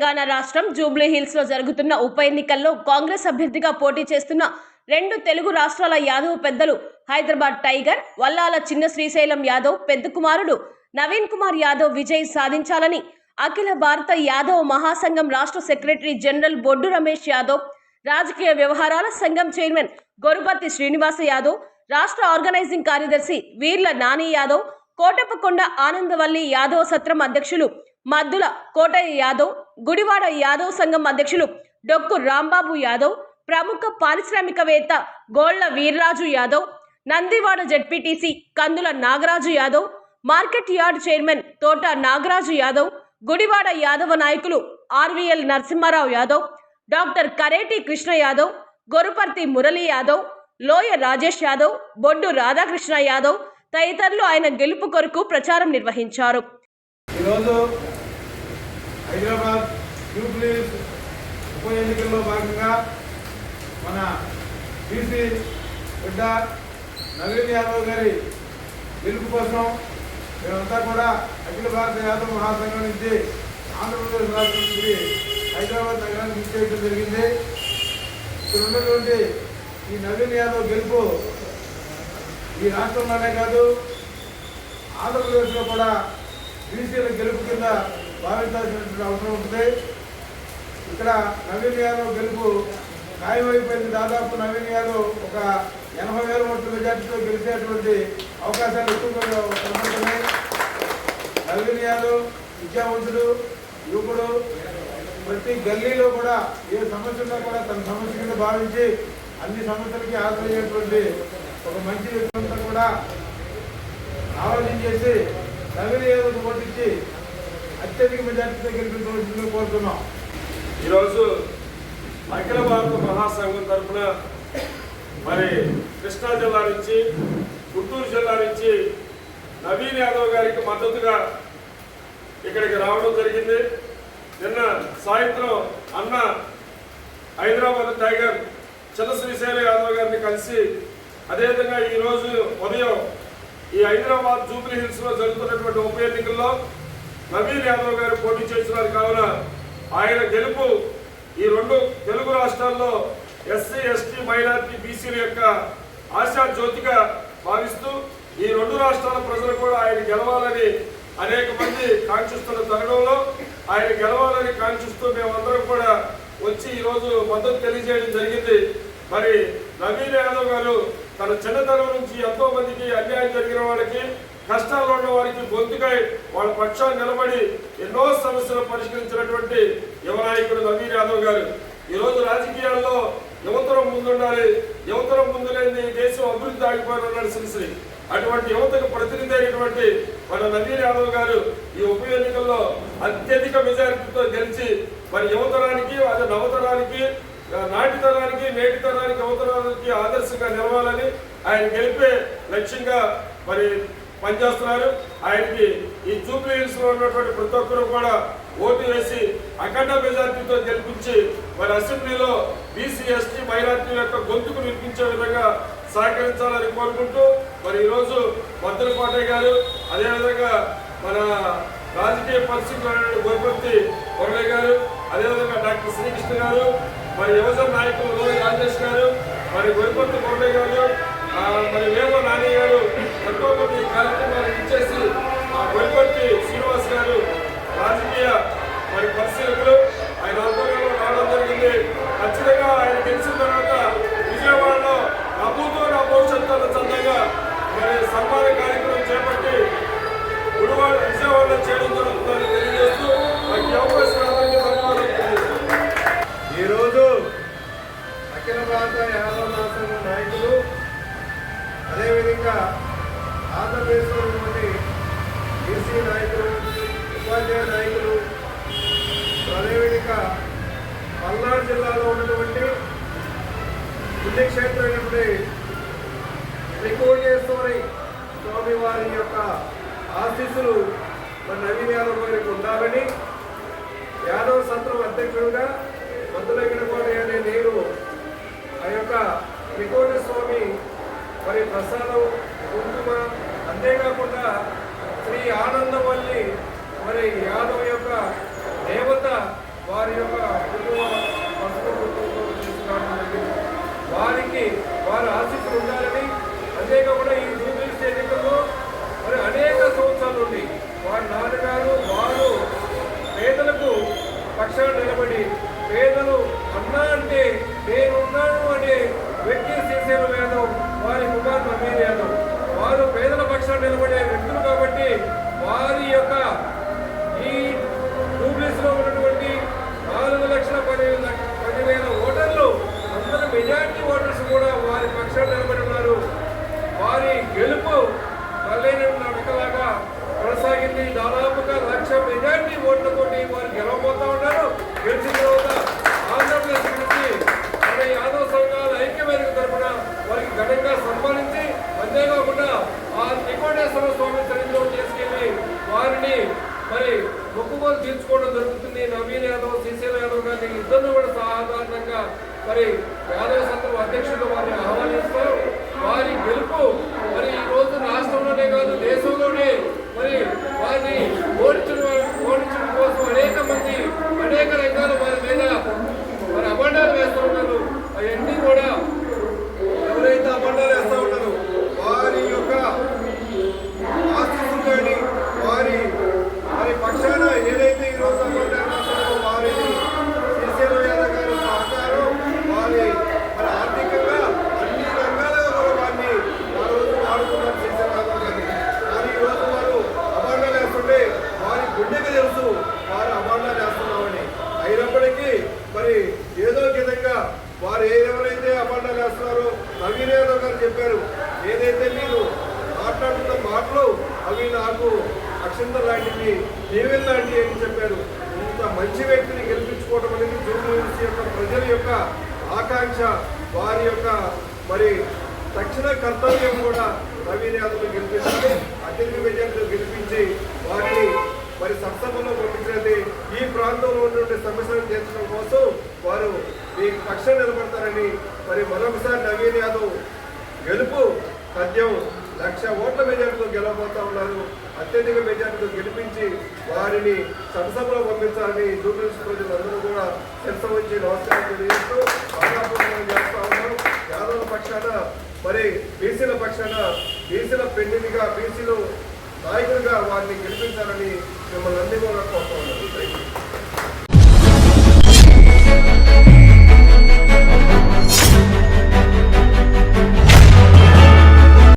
తెలంగాణ రాష్ట్రం జూబ్లీ హిల్స్లో జరుగుతున్న ఉప ఎన్నికల్లో కాంగ్రెస్ అభ్యర్థిగా పోటీ చేస్తున్న రెండు తెలుగు రాష్ట్రాల యాదవ్ పెద్దలు హైదరాబాద్ టైగర్ వల్లాల చిన్న శ్రీశైలం యాదవ్ పెద్ద కుమారుడు నవీన్ కుమార్ యాదవ్ విజయ్ సాధించాలని అఖిల భారత యాదవ్ మహాసంఘం రాష్ట్ర సెక్రటరీ జనరల్ బొడ్డు రమేష్ యాదవ్ రాజకీయ వ్యవహారాల సంఘం చైర్మన్ గొరుపతి శ్రీనివాస యాదవ్ రాష్ట్ర ఆర్గనైజింగ్ కార్యదర్శి వీర్ల నాని యాదవ్ కోటప్పకొండ ఆనందవల్లి యాదవ్ సత్రం అధ్యక్షులు మద్దుల కోటయ్య యాదవ్ గుడివాడ యాదవ్ సంఘం అధ్యక్షులు డొక్కు రాంబాబు యాదవ్ ప్రముఖ పారిశ్రామికవేత్త Golla Veerraju Yadav Nandivada ZPTC Kandula Nagaraju Yadav market yard chairman Thota Nagaraju Yadav Gudivada Yadava నాయకులు ఆర్వీఎల్ నరసింహారావు యాదవ్ డాక్టర్ కరేటి కృష్ణ యాదవ్ గొరుపర్తి మురళీ యాదవ్ లోయ రాజేష్ యాదవ్ బొడ్డు రాధాకృష్ణ యాదవ్ తదితరులు ఆయన గెలుపు కొరకు ప్రచారం నిర్వహించారు. ఈరోజు హైదరాబాద్ యూప్లీస్ ఉప ఎన్నికల్లో భాగంగా మన బీసీ బిడ్డ నవీన్ యాదవ్ గారి గెలుపు కోసం మేమంతా కూడా అఖిల భారత యాదవ్ మహాసంఘం నుంచి ఆంధ్రప్రదేశ్ రాష్ట్రం నుంచి హైదరాబాద్ నగరానికి విచ్చేయడం జరిగింది. ఇక్కడ ఉన్నటువంటి ఈ నవీన్ యాదవ్ గెలుపు ఈ రాష్ట్రంలోనే కాదు ఆంధ్రప్రదేశ్లో కూడా బీసీల గెలుపు కింద భావించాల్సినటువంటి అవసరం ఉంటుంది ఇక్కడ నవీన్ యాదవ్ గెలుపు ఖాయమైపోయింది. దాదాపు నవీన్ యాదవ్ ఒక ఎనభై వేల ఓట్ల మెజార్టీతో గెలిచేటువంటి అవకాశాలు ఎక్కువగా కనబడుతున్నాయి నవీన్ యాదవ్ విద్యావంతుడు యువకుడు ప్రతి గల్లీలో కూడా ఏ సమస్య ఉన్నా కూడా తన సమస్య కింద భావించి అన్ని సమస్యలకి ఆదరయ్యేటువంటి ఒక మంచి వ్యక్తి కూడా ఆలోచించేసి నవీన యాదవ్ ఓటించి అత్యధిక మెజార్టీతో గెలిపించవలసిందిగా కోరుతున్నాం. ఈరోజు అఖిల భారత మహాసంఘం తరఫున మరి కృష్ణా జిల్లా నుంచి గుంటూరు జిల్లా నుంచి నవీన్ యాదవ్ గారికి మద్దతుగా ఇక్కడికి రావడం జరిగింది. నిన్న సాయంత్రం అన్న హైదరాబాద్ టైగర్ చిన్న శ్రీశైల యాదవ్ గారిని కలిసి అదేవిధంగా ఈరోజు ఉదయం ఈ హైదరాబాద్ జూబ్లీ హిల్స్లో జరుగుతున్నటువంటి ఉప ఎన్నికల్లో నవీన్ యాదవ్ గారు పోటీ చేస్తున్నారు. కావున ఆయన గెలుపు ఈ రెండు తెలుగు రాష్ట్రాల్లో ఎస్సీ ఎస్టీ మైనార్టీ బీసీల యొక్క ఆశా జ్యోతిగా భావిస్తూ ఈ రెండు రాష్ట్రాల ప్రజలు కూడా ఆయన గెలవాలని అనేక మంది కాంక్షిస్తున్న తరుణంలో ఆయన గెలవాలని కాంక్షిస్తూ మేమందరం కూడా వచ్చి ఈరోజు మద్దతు తెలియజేయడం జరిగింది. మరి నవీన్ యాదవ్ గారు తన చిన్నతనం నుంచి ఎంతో మందికి అన్యాయం జరిగిన వాళ్ళకి కష్టాల్లో ఉన్న వారికి గొంతుకై వాళ్ళ పక్షాన్ని నిలబడి ఎన్నో సమస్యలు పరిష్కరించినటువంటి యువనాయకుడు నవీన్ యాదవ్ గారు. ఈరోజు రాజకీయాల్లో యువతరం ముందుండాలి. యువతరం ముందు లేని దేశం అభివృద్ధి ఆగిపోయిన ఉన్నాడు శ్రీశ్రీ అటువంటి యువతకు ప్రతినిధి అయినటువంటి మన నవీన్ యాదవ్ గారు ఈ ఉప ఎన్నికల్లో అత్యధిక మెజారిటీతో గెలిచి మరి యువతరానికి అది నవతరానికి ఆ, నాటితరానికి నేటితరానికి యువతరానికి ఆదర్శంగా నిలవాలని ఆయన గెలిపే లక్ష్యంగా మరి పనిచేస్తున్నారు. ఆయనకి ఈ జూబ్లీ హిల్స్లో ఉన్నటువంటి ప్రతి ఒక్కరు కూడా ఓటు వేసి అఖండ మెజార్టీతో గెలిపించి మరి అసెంబ్లీలో బీసీ ఎస్టీ మైనార్టీల యొక్క గొంతుకు వినిపించే విధంగా సహకరించాలని కోరుకుంటూ మరి ఈరోజు మద్దల గారు అదేవిధంగా మన రాజకీయ పరిస్థితులు గోపతి మురళి గారు అదేవిధంగా డాక్టర్ శ్రీకృష్ణ గారు మరి యువజన నాయకులు రాజేష్ గారు మరి గొరిపత్తి మురళి గారు ఎంతో మంది కార్యక్రమాలు ఇచ్చేసి ఆ గొరిపత్తి శ్రీనివాస్ గారు రాజకీయ మరి పరిశీలకులు. ఆయన ఆధ్వర్యంలో రావడం జరిగింది. ఖచ్చితంగా ఆయన గెలిచిన తర్వాత విజయవాడలో నవ్వుతో నా భవిష్యత్తు చందంగా మరి సన్మాన కార్యక్రమం చేపట్టి గుడివాడ విజయవాడలో చేయడం జరుగుతుందని తెలియజేస్తూ నాకు ఈ అవకాశం ఈరోజు అఖిల భారత యాదవ మహాసంఘం నాయకులు అదేవిధంగా ఆంధ్రప్రదేశ్లో ఉన్నటువంటి బీసీ నాయకులు ఉపాధ్యాయ నాయకులు అదేవిధంగా పల్నాడు జిల్లాలో ఉన్నటువంటి పుణ్యక్షేత్రమైనటువంటి త్రికోటేశ్వరి స్వామి వారి యొక్క ఆశీస్సులు మన నవీన్ యాదవ్ గారికి ఉండాలని యాదవ్ సత్రం అధ్యక్షుడిగా మందులగిన అనే నేను ఆ యొక్క త్రికోణ స్వామి మరి ప్రసాదం కుంకుమ అంతేకాకుండా శ్రీ ఆనందవల్లి మరి యాదవ్ యొక్క దేవత వారి యొక్క కుటుంబ వారికి వారి ఆశీస్సులు ఉండాలని అంతేకాకుండా ఈ జూబిలీస్ ఎన్నికల్లో మరి అనేక సంవత్సరాల నుండి వారి నాన్నగారు వారు పేదలకు పక్షాన నిలబడి పేదలు అన్నా అంటే నేనున్నాను అనే వ్యక్తి శ్రీశైలం యాదవ్ వారి కుమార్ నవీన్ యాదవ్ వారు పక్షం నిలబడే వ్యక్తులు కాబట్టి వారి యొక్క ఈ టూబ్లీస్లో ఉన్నటువంటి నాలుగు లక్షల పది పదివేల ఓటర్లు అందరూ మెజారిటీ ఓటర్స్ కూడా వారి పక్షాలు నిలబడి ఉన్నారు వారి గెలుపు మళ్ళీ నడకలాగా కొనసాగింది దాదాపుగా లక్ష మెజారిటీ ఓట్లతోటి వారు గెలవబోతా ఉన్నారు గెలిచిన తర్వాత ఆంధ్రప్రదేశ్ నుంచి మన యాదవ్ సంఘాల ఐక్యవేదిక తరఫున వారికి ఘనంగా సన్మానించి అంతేకాకుండా ఆ త్రికోటేశ్వర స్వామి సన్నిధిలో చేసుకెళ్ళి వారిని మరి మొక్కుబోలు తీర్చుకోవడం జరుగుతుంది నవీన్ యాదవ్ శ్రీశైల యాదవ్ గారిని ఇద్దరు కూడా సాధారణంగా మరి యాదవ సంఘం అధ్యక్షులు వారిని ఆహ్వానిస్తూ వారి గెలుపు మరి ఈ రోజు రాష్ట్రంలోనే కాదు దేశంలోనే మరి వారిని ఓడించడం ఓడించడం కోసం అనేక మంది అనేక రంగాలు వారి మీద మరి అబండాలు వేస్తూ ఉన్నారు అవన్నీ కూడా ఎవరైతే అబండాలు వేస్తూ ఉన్నారో వారి యొక్క ఆశీస్సులు కానీ వారి వారి పక్షాన ఏదైతే ఈ రోజు అబండాలు వేస్తున్నారో వారిని శ్రీశైలం యాదవ్ గారి సహకారం వారి మరి ఆర్థికంగా అన్ని రంగాలలో కూడా వారిని ఆ రోజు వాడుతున్నారు శ్రీశైలం యాదవ్ గారిని కానీ ఈ రోజు వారు అబాండాలు వేస్తుంటే వారి గుండెకి తెలుసు వారు అబాండాలు వేస్తున్నామని అయినప్పటికీ మరి ఏదో ఒక విధంగా వారు ఏ ఎవరైతే అబాండాలు వేస్తున్నారో నవీన్ యాదవ్ గారు చెప్పారు ఏదైతే మీరు మాట్లాడుతున్న మాటలు అవి నాకు అక్షంత లాంటివి దీవెన్ లాంటివి అని చెప్పారు. ఇంత మంచి వ్యక్తిని గెలిపించుకోవడం అనేది జూబ్లీహిల్స్ యొక్క ప్రజల యొక్క ఆకాంక్ష వారి యొక్క మరి తక్షణ కర్తవ్యం కూడా నవీన్ యాదవ్ గెలిపించాలి అత్యధిక విజయంతో గెలిపించి వారిని మరి సత్సభలో పంపించినది ఈ ప్రాంతంలో ఉన్నటువంటి సమస్యలను తీర్చడం కోసం వారు మీ పక్షం నిలబడతారని మరి మరొకసారి నవీన్ యాదవ్ గెలుపు సత్యం. లక్ష ఓట్ల మెజార్టీతో గెలవబోతా ఉన్నారు. అత్యధిక మెజార్టీతో గెలిపించి వారిని సభసభలో పంపించాలని జూబ్లీస్ ప్రజలందరూ కూడా శిరస వచ్చి నమస్కారం తెలియజేస్తూ బాధాపూర్వకం చేస్తా ఉన్నారు యాదవుల పక్షాన మరి బీసీల పక్షాన బీసీల పెన్నిదిగా బీసీలు నాయకులుగా వారిని గెలిపించాలని మిమ్మల్ని అన్ని కూడా కోరుతా ఉన్నారు థ్యాంక్ యూ